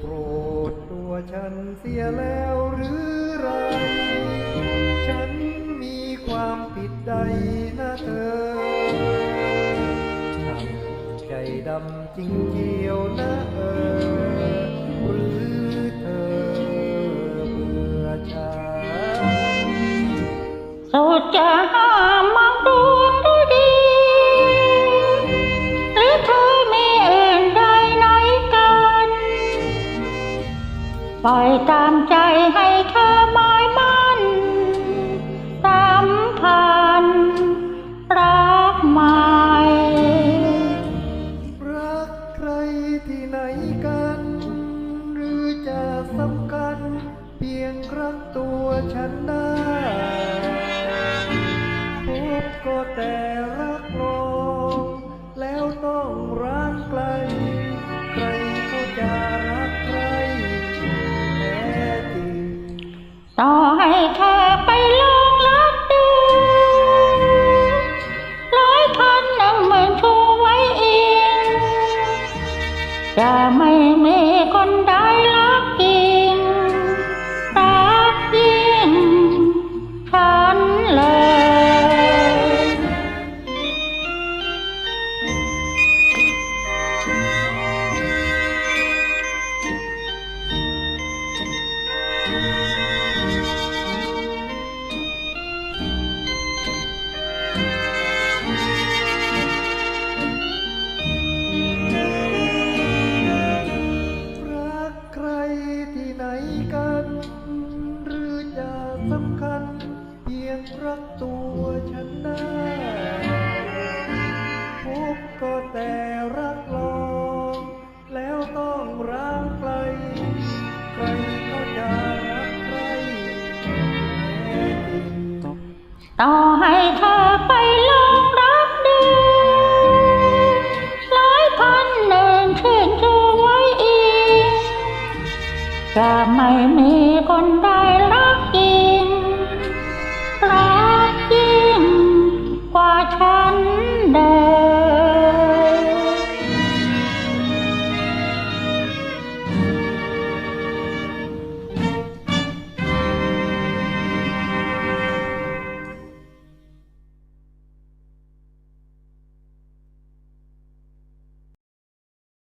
โปรดตัวฉันเสียแล้วหรือไรฉันมีความผิดใดนะเธอช่างใจดำจริงเจียวนะเออ องร้างไกล ใครก็จะรักใครแท้จริงต่อให้เธอไปลงรักดูร้อยพันหนึ่งหมื่นชูไว้เองจะไม่มีคนใด ต่อให้เธอไปลองรักดูหลายพันเนินเชื่นชูไว้อีกจะไม่มีคนใด